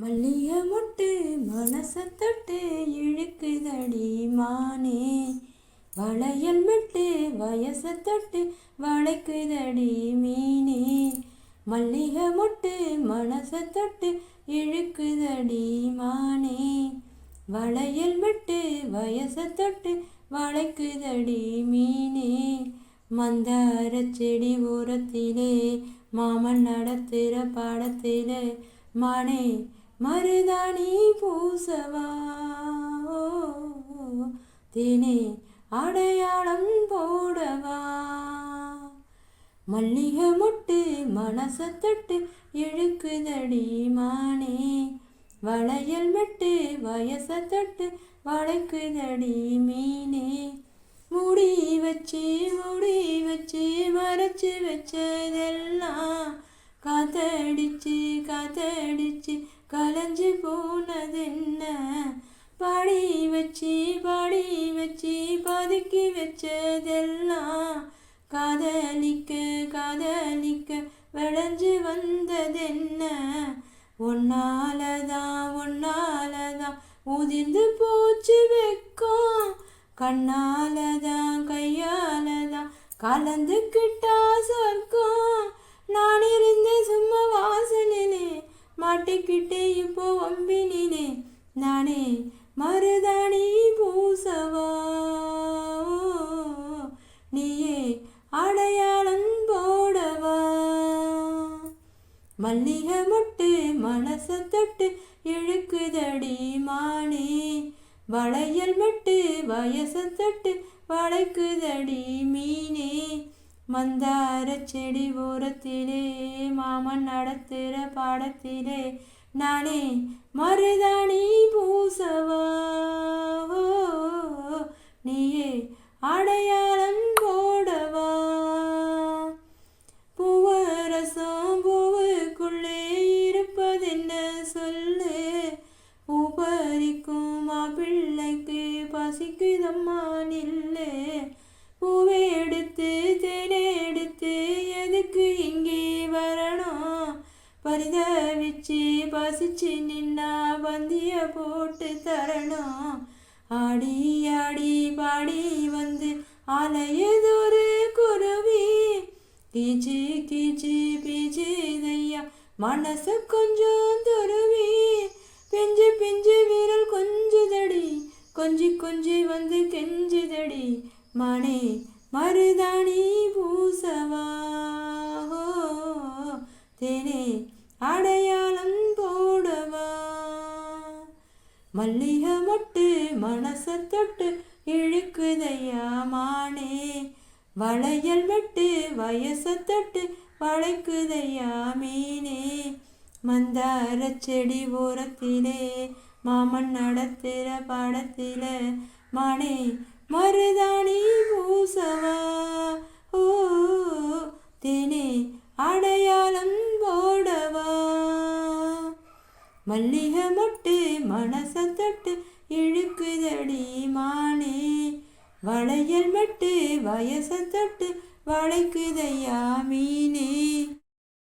மல்லிய முட்டு மனசை தொட்டு இழுக்குதடி மானே. வளையல் மெட்டு வயசை தொட்டு வளைக்குதடி மீனே. மல்லிகை முட்டு மனசை தொட்டு இழுக்குதடி மானே. வளையல் மெட்டு வயசை தொட்டு வளைக்குதடி மீனே. மந்தார செடி ஓரத்திலே மாமன் நடத்துகிற பாடத்திலே மானே. மருதாணி பூசவா? தேனே அடையாளம் போடவா? மல்லிகை மொட்டு மனசத்தட்டு இழுக்குதடி மானே. வளையல் மெட்டு வயசத்தட்டு வளைக்குதடி மீனே. முடி வச்சு முடி வச்சு மறைச்சு வச்சதெல்லாம் கதடிச்சு கதடிச்சு கலைஞ்சு போனதென்ன? பாடி வச்சு பாடி வச்சு பதுக்கி வச்சதெல்லாம் காதலிக்க காதலிக்க விளைஞ்சு வந்ததென்ன? ஒன்னாலதான் ஒன்னாலதான் உதிர்ந்து போச்சு வைக்கும். கண்ணாலதான் கையாலதான் கலந்துக்கிட்டா சொர்க்கம். நான் இருந்த சும்மா வாசலிலே மாட்டிக்கிட்டே இப்போ வம்பினிலே நானே மருதாணி பூசவா. நீயே அடையாளம் போடவா. மல்லிகை மொட்டு மனசை தொட்டு இழுக்குதடி மானே. வளையல் மட்டு வயசை தொட்டு வளைக்குதடி மீனே. மந்தார செடி ஓரத்திலே மாமன் நடத்துகிற பாடத்திலே நானே மருதாணி பூசவா. நீயே அடையாளம் போடவா. பூவரசம் பூவுக்குள்ளே இருப்பதென்ன சொல்லு. உபரிக்கும் பறிக்கும் மாப்பிள்ளைக்கு பசிக்குதம்மா நில்லு. பூவே இங்கே வரணும். பரிதவிச்சு பசிச்சு நின்னா பந்திய போட்டு தரணும். ஆடி ஆடி பாடி வந்து அலையதொரு குருவி. கீச்சு கீச்சு பீச்சுதையா மனசு கொஞ்சம் துருவி. பிஞ்சு பிஞ்சு வீரல் கொஞ்சுதடி கொஞ்சி கொஞ்சி வந்து கெஞ்சுதடி மணி மருதாணி பூ தேனே அடையாளம் போடவா? மல்லிகை மொட்டு மனச தொட்டு இழுக்குதையா மானே? வளையல் மெட்டு வயச தொட்டு வளைக்குதையா மீனே? மந்தார செடி ஓரத்திலே மாமன் நடத்துகிற பாடத்திலே மானே மருதாணி மல்லிகை மொட்டு மனசை தொட்டு இழுக்குதடி மானே. வளையல் மட்டு வயசை தொட்டு வளைக்குதையா மீனே.